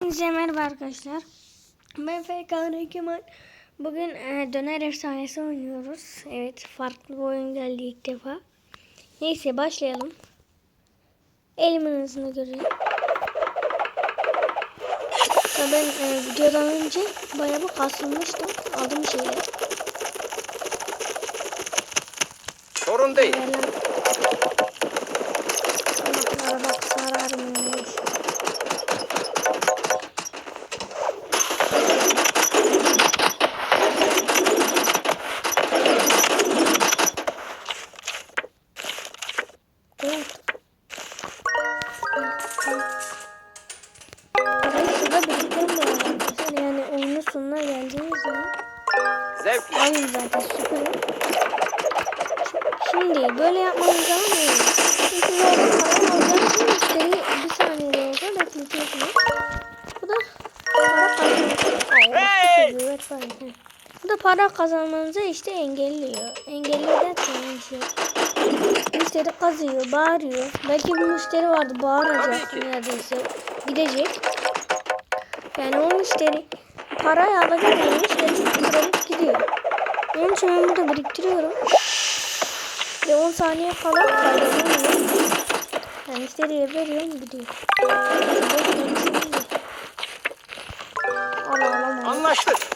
Hepinize merhaba arkadaşlar. Ben FK Kemal. Bugün e, döner efsanesi oynuyoruz. Evet farklı bir oyun geldi ilk defa. Neyse başlayalım. Elimin hızını göreyim. Ya ben e, videodan önce bayağı bir kasılmıştım. Aldım şeyi. Sorun değil. Anahtarlara bak kazanmanızı işte engelliyor. Engelliyor derken şey. Müşteri kazıyor, bağırıyor. Belki bir müşteri vardı bağıracak neredeyse. Gidecek. Yani o müşteri parayı alacak yani müşteri bırakıp gidiyor. Onun için ben burada biriktiriyorum. Ve 10 saniye kala kazanıyorum. Yani müşteriye veriyorum gidiyor. Anlaştık.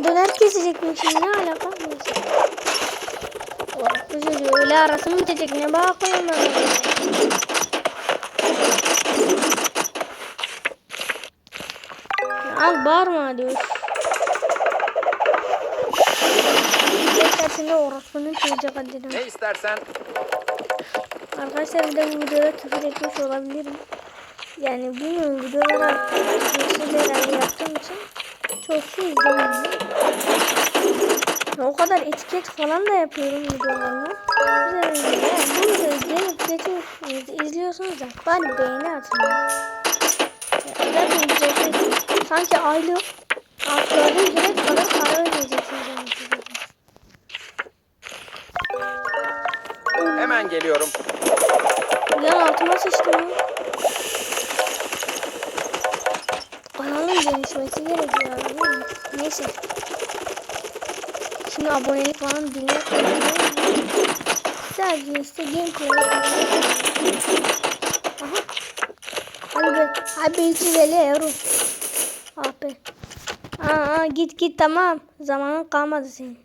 Ben döner kesecektim şimdi ne alaka? Bu çocuğu öyle arası mı bitecek ne bakıyorum ben. Al bağırma diyor. Geçersinde orospunun çocuğu kadını. Ne istersen Arkadaşlar bir de bu videoda küfür etmiş olabilirim. Yani bilmiyorum videolara küfürsüz herhalde yaptığım için çok şey. Ya O kadar etiket falan da yapıyorum videolarıma. Güzel bunu da izleyip geçiyorsunuz, izliyorsunuz da bari beğeni atın. ya. Ya Zaten ücretsiz. Sanki aylık asgari ücret kadar para ödeyeceksiniz. hemen geliyorum. Yan altıma sıçtım genişlemesi gerekiyor abi. Neyse. Şimdi abonelik falan dinle. Sadece işte gameplay. Aha. Hadi geliyorum. Ah be. Aa, aa, git git tamam. Zamanın kalmadı senin.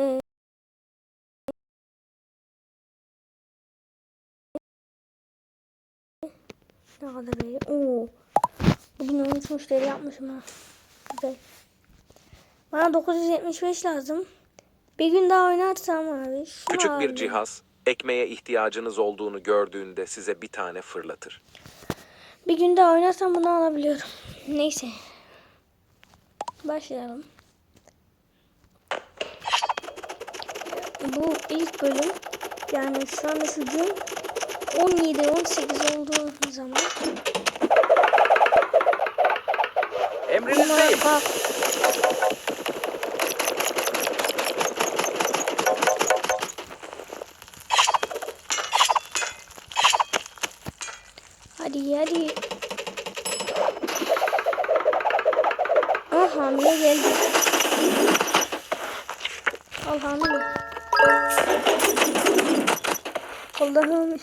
Ee, Ne kadar iyi. Oo. Bugün 13 müşteri yapmışım ha. Güzel. Bana 975 lazım. Bir gün daha oynarsam abi. şunu Küçük bir alayım. cihaz, ekmeğe ihtiyacınız olduğunu gördüğünde size bir tane fırlatır. Bir gün daha oynarsam bunu alabiliyorum. Neyse. Başlayalım. Bu ilk bölüm. Yani şu anda şu gün 17-18 olduğu zaman. Emrinizdeyim. Hadi hadi. Ah hamile geldi. Al hamile. Allah'ım.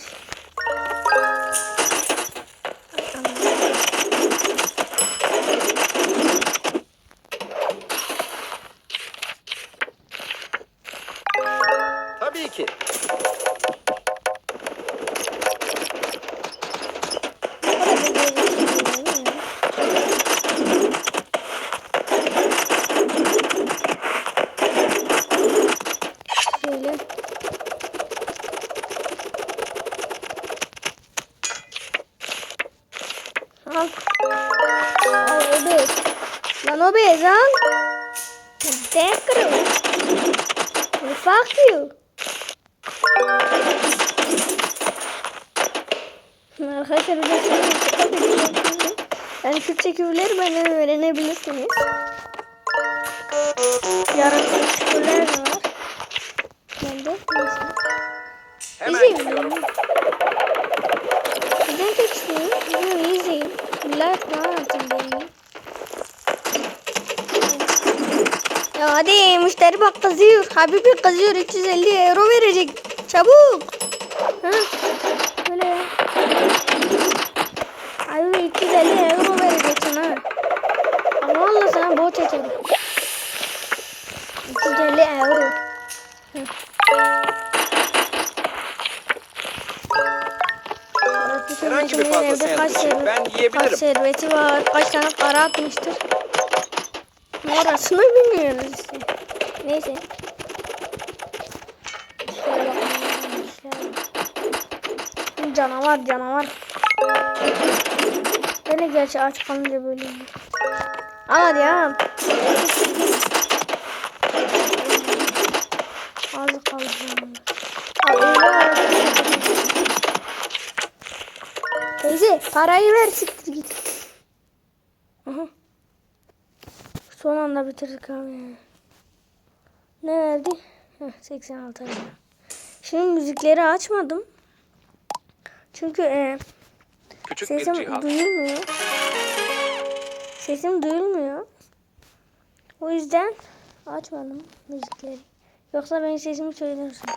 Lan obez al. Dekro. Fuck you. Arkadaşlar de. Yani Türkçe küfürleri benden öğrenebilirsiniz. Yaratıcı küfürler de var. Ben de. Hemen İzleyin. geliyorum. Neden tek istiyorum? beyler. Ya hadi müşteri bak kızıyor. Habibi kızıyor 350 euro verecek. Çabuk. Ha? Böyle. Habibi 350 euro vereceksin ha. Ama valla sana borç açarım. 350 euro. Hı. Herhangi bir fazla servet- ben yiyebilirim. Kaç serveti var, kaç tane para atmıştır. Orasını bilmiyoruz işte. Neyse. Şöyle. Şöyle. Canavar canavar. De gerçi aç kalınca böyle. Al hadi al. Az kaldı. Teyze parayı ver siktir git. Aha. Son anda bitirdik abi. Ne verdi? Heh, 86 lira. Şimdi müzikleri açmadım. Çünkü e, Küçük bir sesim duyulmuyor. Sesim duyulmuyor. O yüzden açmadım müzikleri. Yoksa benim sesimi söylersin.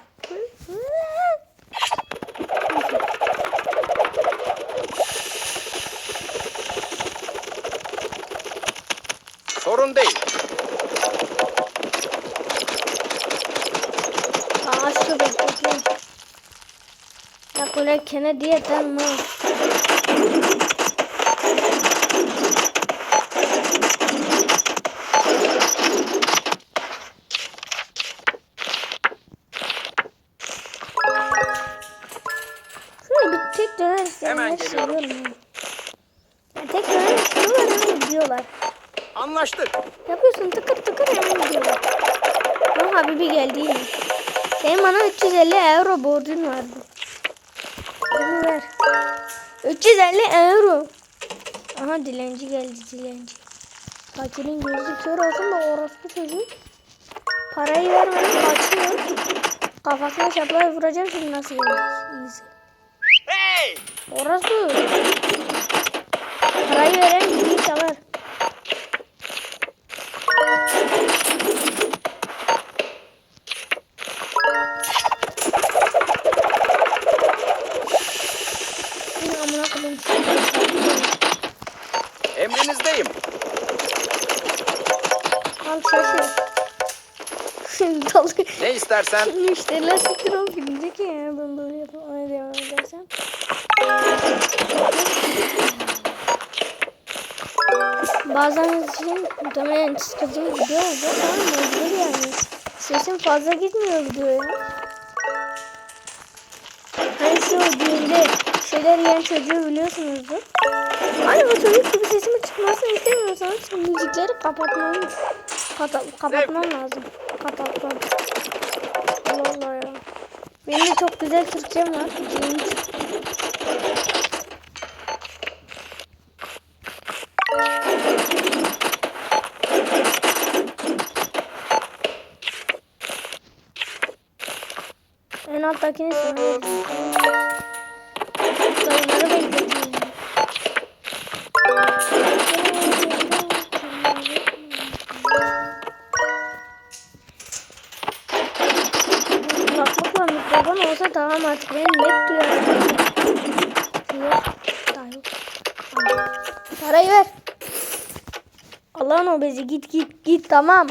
Sorun değil. Aa şu bekle. La quella che ne dieta no. Şöyle bir tek döner isteyenler Hemen geliyorum. Yani tek döner istiyorlar hemen gidiyorlar. Anlaştık. Yapıyorsun tıkır tıkır hemen gidiyorlar. Ama Habibi geldi yine. Senin bana 350 euro borcun vardı. Bunu ver. 350 euro. Aha dilenci geldi dilenci. Fakirin gözü kör olsun da orospu çocuğu. Parayı vermeden kaçıyor. Kafasına şaplayı vuracağım şimdi nasıl gelecek? İyisin. Hey! Orası. Ne istersen Müşteriler siktir olup gidecek ya ben böyle yapmaya devam edersem. Bazen için muhtemelen sıkıcı bir video olacak ama mecbur yani. Sesim fazla gitmiyor videoya. Hani şu düğünde şeyler yiyen çocuğu biliyorsunuzdur. Hani o çocuk gibi sesimin çıkmasını istemiyorsanız müzikleri kapatmam, kata, kapatmam lazım. Kapatmam. Benim de çok güzel Türkçem var. En alttakini sana tamam artık ben net duyarım. Parayı ver. Allah'ın obezi git git git tamam.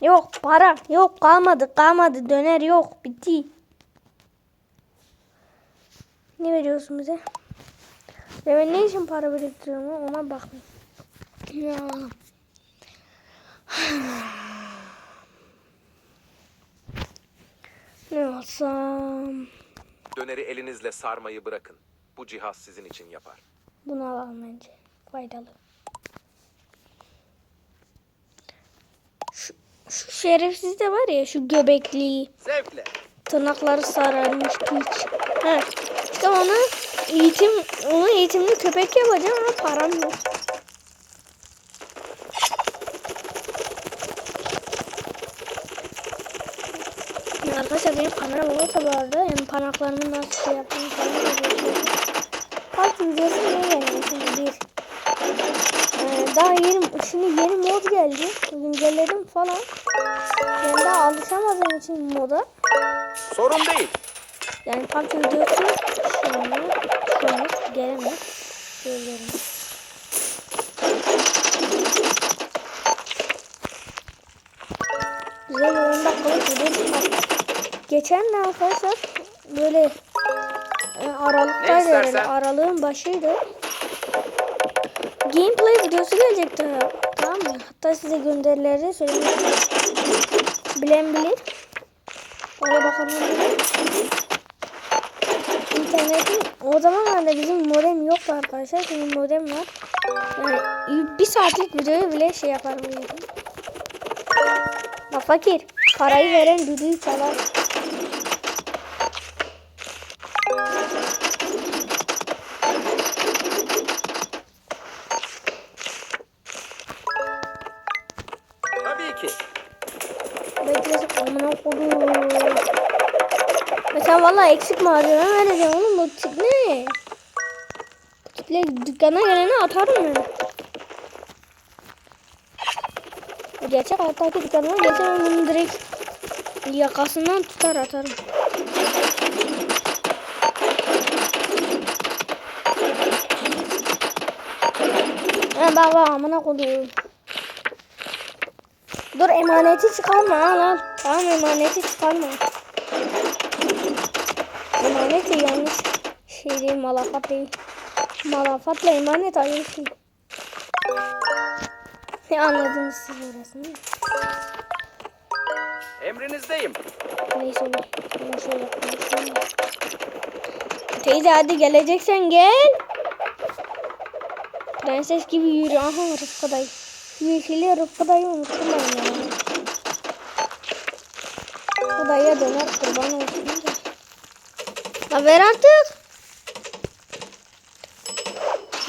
Yok para yok kalmadı kalmadı döner yok bitti. Ne veriyorsun bize? Ya ben ne için para biriktiriyorum ona bakın. Ya. Ne alsam? Döneri elinizle sarmayı bırakın. Bu cihaz sizin için yapar. Bunu alalım bence. Faydalı. Şu, şu şerefsiz de var ya şu göbekli zevkle. tırnakları sararmış piç. He. İşte onu eğitim onu eğitimli köpek yapacağım ama param yok. Ya Arkadaşlar benim kameram olursa bu arada yani parmaklarımı nasıl şey yaptığımı falan gösteriyorum. Kaç videosu ne yani şimdi bir. daha yeni, şimdi yeni mod geldi. Güncelledim falan. Ben daha alışamadığım için moda. Sorun değil. Yani PUBG videosu şu an şu an gelemez. Görüyorum. Güzel bir 10 dakikalık video çıkarttık. Geçen de arkadaşlar böyle e, Ne aralıktaydı herhalde. Aralığın başıydı. Gameplay videosu gelecekti. Tamam mı? Hatta size gönderileri söylemek Bilen bilir. Oraya bakalım. İnternetin o zamanlarda bizim modem yoktu arkadaşlar. Şimdi modem var. Yani bir saatlik videoyu bile şey yapar yani. Bak fakir. Parayı veren düdüğü çalar. Valla eksik malzeme vereceğim oğlum bu tip ne? Bu tiple dükkana gelene atarım ben. Gerçek hayattaki dükkanıma geçen bunu direkt yakasından tutar atarım. Ha bak bak amına koyduğum. Dur emaneti çıkarma lan. Tamam emaneti çıkarma. De yanlış şey değil malafat değil. Malafatla emanet ayrı şey. Ne anladınız siz orasını? Emrinizdeyim. Neyse. Ben şöyle konuşayım. Teyze hadi geleceksen gel. Prenses gibi yürü. Aha Rıfkı dayı. Yeşili Rıfkı dayı unuttum ben ya. Bu dayıya döner kurban olsun Ha ver artık.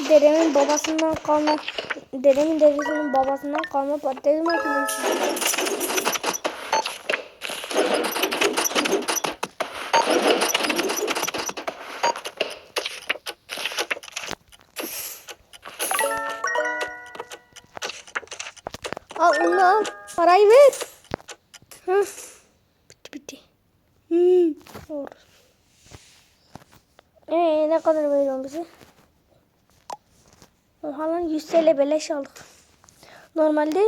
Dedemin babasından kalma. Dedemin dedesinin babasından kalma patates makinesi. Al onu al. Parayı ver. Hah. Bitti bitti. Hmm. Doğru. Ee, ne kadar veriyorsun bize? Oha lan 100 TL beleş aldık. Normalde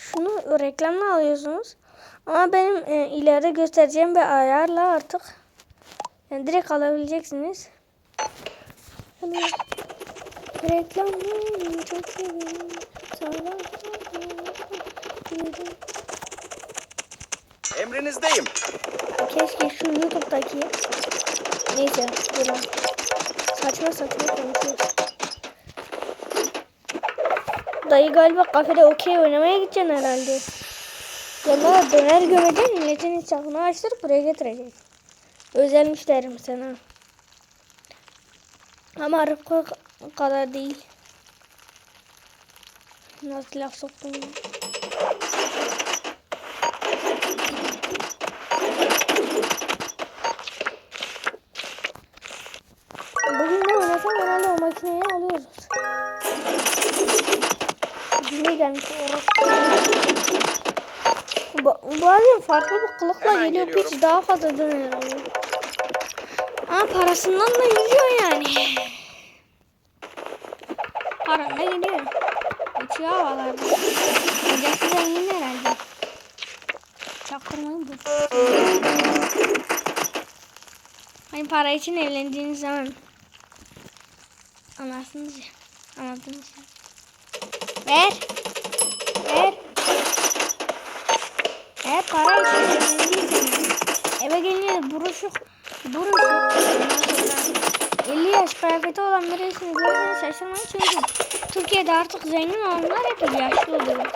şunu reklamla alıyorsunuz. Ama benim e, ileride göstereceğim bir ayarla artık yani direkt alabileceksiniz. Hani reklamı çok seviyorum. Sana- Emrinizdeyim. Keşke şu YouTube'daki neyse biraz saçma saçma konuşuyoruz. Dayı galiba kafede okey oynamaya gideceksin herhalde. Yanına döner gömeceksin, milletin hesabını açtırıp buraya getireceksin. Özel müşterim sana. Ama Rıfkı kadar değil. Nasıl laf soktum ya? Niye gelmiş? Ba bazen farklı bir kılıkla Hemen geliyor geliyorum. piç daha fazla döner alıyor. Ha parasından da gidiyor yani. Paran da gidiyor. Uçuyor havalarda. Kocası zengin herhalde. Çaktırmayın bu. Hani para için evlendiğiniz zaman anlarsınız ya. Anladınız ya. Ver. Ver. Eğer para eve gelince buruşuk buruşuk ondan sonra 50 yaş kıyafeti olan birisini görürseniz şaşırmayın çünkü Türkiye'de artık zengin olanlar hep yaşlı oluyor.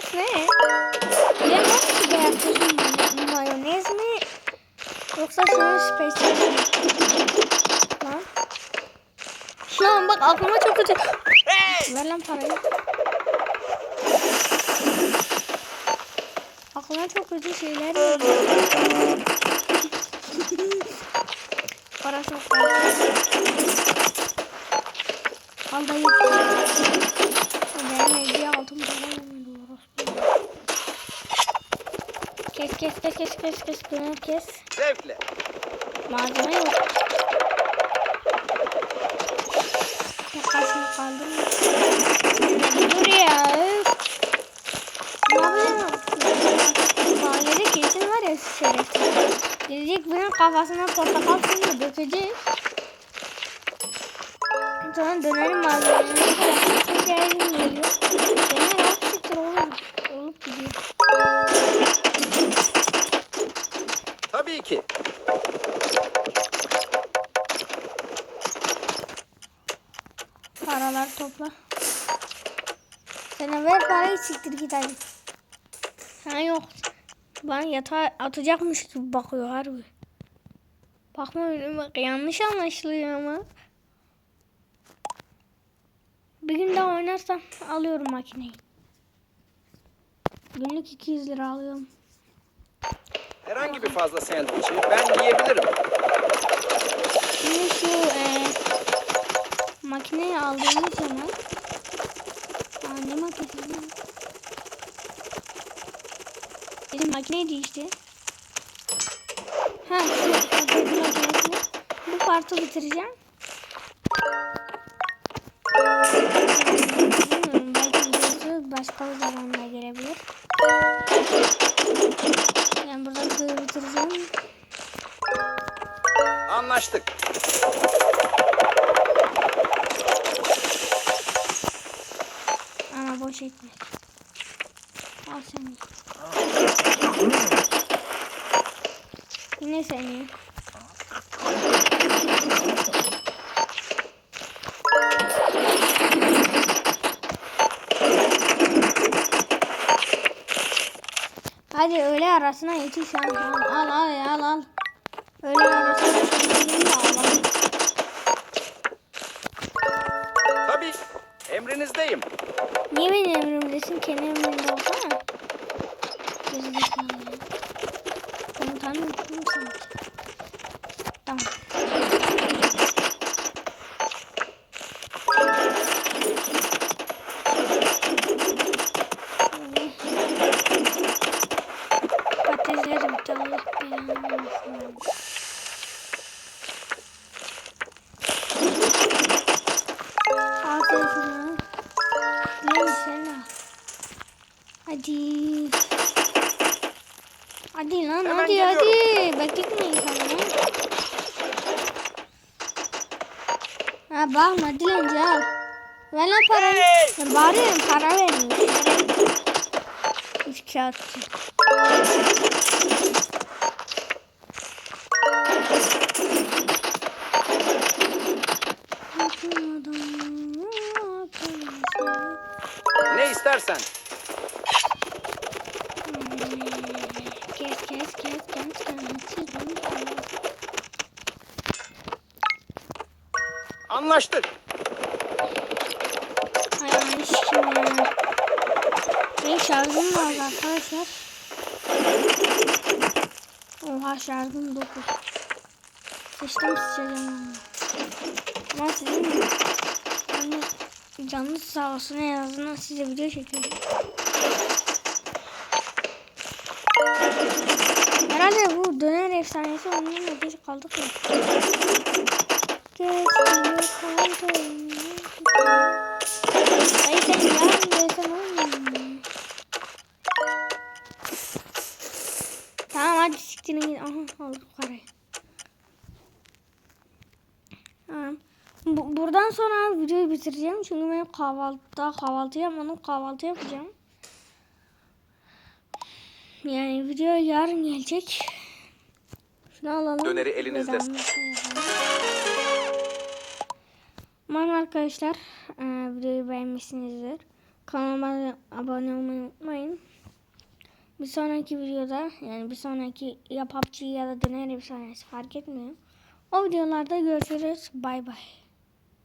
Sos ne? Bilemem ki beyaz sosun mayonez mi? Yoksa şunun spesiyeli mi? Lan. Şu an bak aklıma çok kötü. Ver lan parayı. Aklıma çok kötü şeyler geliyor. Para çok fazla. Al dayı. Benim evde altın para yemiyor orospu. Kes kes kes kes kes kes kes kes. Zevkle. Malzeme yok. Yakasını kaldırma. Dur ya. Ne yapacağım? Mahallede kesin var ya şerefsiz. Gelecek benim kafasına portakal suyu dökecek. Sonra dönerim çok yerine geliyor. Döner ki. Paralar topla. Sana ver parayı siktir git hadi. Ha yok. Bana yatağa atacakmış gibi bakıyor harbi. Bakma öyle bak yanlış anlaşılıyor ama. Bir gün daha oynarsam alıyorum makineyi. Günlük 200 lira alıyorum. Herhangi bir fazla sandviçi ben yiyebilirim. Şimdi şu e, makineyi aldığımız zaman Aa, ne makinesi? Bizim makineydi işte. Ha, şu makinesi. Bu parti bitireceğim. Anlaştık. Ama boş etme. Al sen ye. Yine sen ye. Hadi öğle arasına yetiş al al al. Emrinizdeyim. Niye benim emrimdesin? Kendi emrimde olsana. Gerizekalı ya. Ben tanıyorum sanki. Hadi lan Hemen hadi geliyorum. hadi. Bekletme insanı. Ha bakma dilenci al. Ver lan parayı. Hey! Ya bari para verin. Üç kağıtçı. Ne istersen. Kim ya. Benim şarjım var arkadaşlar. Oha şarjım 9. Sıçtım sıçacağım. Ama sizin yani canınız sağ olsun en azından size video çekiyorum. Herhalde bu döner efsanesi onunla geç kaldık ya. Tamam hadi siktirin git. Aha aldık parayı. Tamam. Bu, buradan sonra videoyu bitireceğim. Çünkü benim kahvaltı, daha kahvaltı yapmadım. Kahvaltı yapacağım. Yani video yarın gelecek. Şunu alalım. Döneri elinizde. Yapalım. Umarım arkadaşlar e, videoyu beğenmişsinizdir. Kanalıma abone olmayı unutmayın. Bir sonraki videoda yani bir sonraki ya PUBG ya da döner efsanesi fark etmiyor. O videolarda görüşürüz. Bay bay.